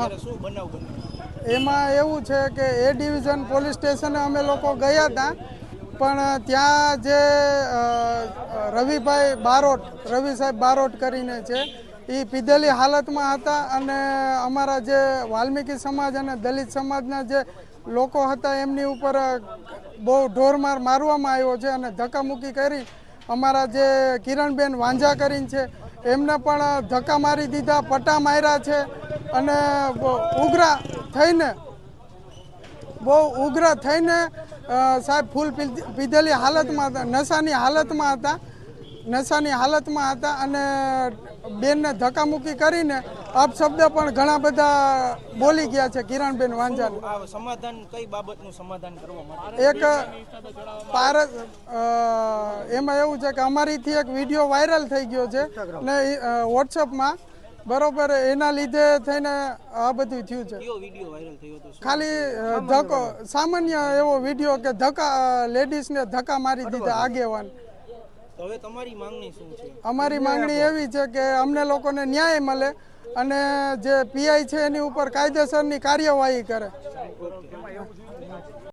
નરેશ બી બન્યો? એમાં એવું છે કે એ ડિવિઝન પોલીસ સ્ટેશને અમે લોકો ગયા હતા પણ ત્યાં જે રવિભાઈ બારોટ રવિ સાહેબ બારોટ કરીને છે એ પીધેલી હાલતમાં હતા અને અમારા જે વાલ્મીકી સમાજ અને દલિત સમાજના જે લોકો હતા એમની ઉપર બહુ ઢોરમાર મારવામાં આવ્યો છે અને ધક્કામુક્કી કરી અમારા જે કિરણબેન વાંઝા કરીને છે, એમને પણ ધક્કા મારી દીધા, પટ્ટા માર્યા છે અને ઉગ્ર થઈને, બહુ ઉગ્ર થઈને સાહેબ ફૂલ પીધેલી હાલતમાં હતા, નશાની હાલતમાં હતા, નશાની હાલતમાં હતા અને બેનને ધક્કામુક્કી કરીને અપશબ્દ પણ ઘણા બધા બોલી ગયા છે કિરણબેન વાંઝાને. સમાધાન કઈ બાબતનું સમાધાન કરવા માટે? એક પારસ એમાં એવું છે કે અમારીથી એક વીડિયો વાયરલ થઈ ગયો છે ને વોટ્સઅપમાં બરોબર એના લીધે થઈને આ બધું થયું છે? ખાલી ધક્કો સામાન્ય એવો વીડિયો કે ધક્કા લેડીઝને ધક્કા મારી દીધા આગેવાન. હવે તમારી માંગણી શું છે? અમારી માંગણી એવી છે કે અમને લોકોને ન્યાય મળે. અને જે પીઆઈ છે એની ઉપર કાયદેસરની કાર્યવાહી કરે.